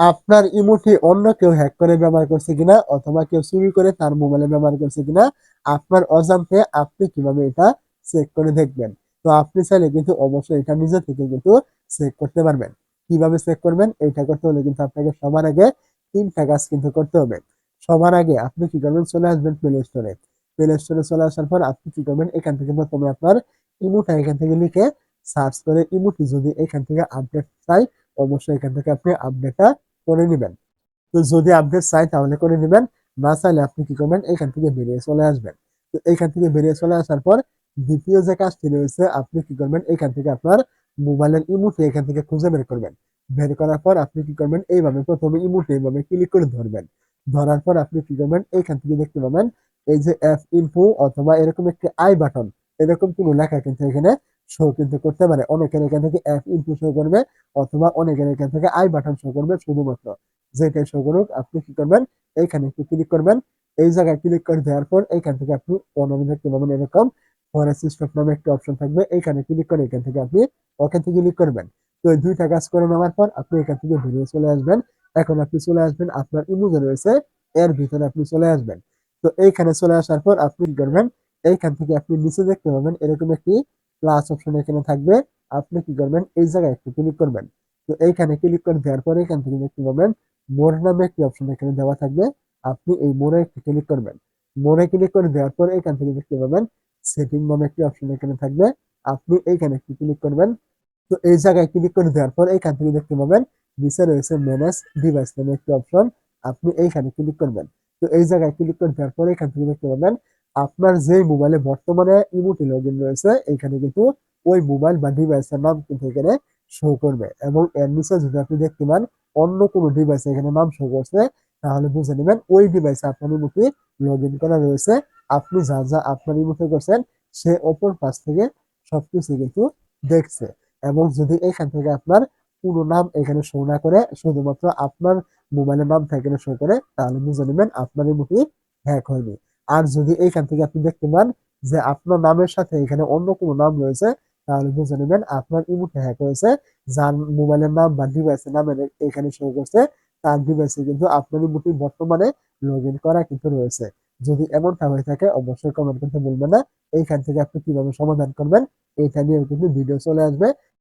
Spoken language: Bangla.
আপনার ইমোটি অন্য কেউ হ্যাক করে ব্যবহার করছে কিনা অথবা কেউ চুরি করে তার মোবাইলে ব্যবহার করছে কিনা, আপনার অজান্তে আপনি কীভাবে এটা চেক করে দেখবেন? তো আপনি চাইলে কিন্তু অবশ্যই এটা নিজে থেকে কিন্তু চেক করতে পারবেন। কীভাবে চেক করবেন? এটা করতে হলে কিন্তু আপনাকে সবার আগে তিনটা কাজ কিন্তু করতে হবে। সবার আগে আপনি কি করবেন? চলে আসবেন প্লে স্টোরে প্লে স্টোরে চলে আসার পর আপনি কি করবেন? এখান থেকে প্রথমে আপনার ইমোটা এখান থেকে লিখে সার্চ করে ইমোটি যদি এখান থেকে আপডেট চাই, অবশ্যই এখান থেকে আপনি আপডেটটা করে নেবেন। তো যদি আপডেট চাই তাহলে করে নেবেন, না চাইলে আপনি কি করবেন, এখান থেকে বেরিয়ে চলে আসবেন। তো এখান থেকে বেরিয়ে চলে আসার পর দ্বিতীয় যে কাজটি রয়েছে, আপনি কি করবেন, এখান থেকে আপনার মোবাইলের ইমোটি এখান থেকে খুঁজে বের করবেন। বের করার পর আপনি কি করবেন, এইভাবে প্রথমে ইমোটি এইভাবে ক্লিক করে ধরবেন। ধরার পর আপনি কি করবেন, এখান থেকে দেখতে পাবেন, এই যে অ্যাপ ইনফো অথবা এরকম একটি আই বাটন এরকম কোনো লেখা কিন্তু এখানে শো কিন্তু করতে পারে। অনেকের এখান থেকে অ্যাপ ইনফো শো করবে অথবা অনেকের এখান থেকে আই বাটন শো করবে শুধুমাত্র। যেটাই শো করুক, আপনি কি করবেন? এইখানে একটু ক্লিক করবেন। এই জায়গায় ক্লিক করে দেওয়ার পর এইখান থেকে আপনি অনলাইন দেখতে পাবেন এরকম ফরেস্ট স্টক নামে একটা অপশন থাকবে। এইখানে ক্লিক করে এখান থেকে আপনি ওখান থেকে ক্লিক করবেন। তো এই দুইটা কাজ করে নেওয়ার পর আপনি এখান থেকে বেরিয়ে চলে আসবেন। এখন আপনি চলে আসবেন, আপনার ইমোজে রয়েছে, এর ভিতরে আপনি চলে আসবেন। তো এইখানে চলে আসার পর আপনি কি করবেন? এইখান থেকে আপনি নিচে দেখতে পাবেন এরকম একটি প্লাস অপশন এখানে থাকবে। আপনি কি করবেন? এই জায়গায় একটু ক্লিক করবেন। তো এইখানে ক্লিক করে দেওয়ার পরে এখান থেকে দেখতে পাবেন মোর নামে একটি অপশন এখানে দেওয়া থাকবে। আপনি এই মোড়ে একটু ক্লিক করবেন। মোড়ে ক্লিক করে দেওয়ার পরে এখান থেকে দেখতে পাবেন সেটিং নামে একটি অপশন এখানে থাকবে। আপনি এইখানে একটু ক্লিক করবেন। তো এই জায়গায় ক্লিক করে দেওয়ার পর এইখান থেকে দেখতে পাবেন, নিচে রয়েছে ম্যানেজ ডিভাইস নামে একটি অপশন আপনি এইখানে ক্লিক করবেন। তো এই জায়গায় ক্লিক করে দেওয়ার পরে এখান থেকে দেখতে পাবেন আপনার যে মোবাইলে বর্তমানে ইমোটি লগ ইন রয়েছে, এখানে কিন্তু ওই মোবাইল বা ডিভাইসের নাম কিন্তু এখানে শো করবে। এবং এর নিচে যদি আপনি দেখতে পান, অন্য কোনো ডিভাইসে এখানে নাম শো করছে, তাহলে বুঝে নেবেন ওই ডিভাইসে আপনার ইমোটি লগ ইন করা রয়েছে। আপনি যা যা আপনার ইমোটে করছেন, সে অপর পাশ থেকে সবকিছু কিন্তু দেখছে। এবং যদি এখান থেকে আপনার পুরো নাম এখানে শো না করে, শুধুমাত্র আপনার মোবাইলের নাম এখানে শো করে, তাহলে বুঝে নেবেন আপনার ইমোটি হ্যাক হয়নি। আর যদি এইখান থেকে আপনি দেখতে পান যে আপনার নামের সাথে এখানে অন্য কোনো নাম রয়েছে, তাহলে বুঝে নেবেন আপনার ইমোটে হ্যাক হয়েছে, যার মোবাইলের নাম বা ডিভাইসের নাম এখানে শো করছে, তার ডিভাইসে কিন্তু আপনার ইমোটি বর্তমানে লগ করা কিন্তু রয়েছে। যদি এমনটা হয়ে থাকে, অবশ্যই কমেন্ট করতে বলবেন না। এইখান থেকে আপনি কীভাবে সমাধান করবেন এইটা নিয়েও কিন্তু ভিডিও চলে আসবে।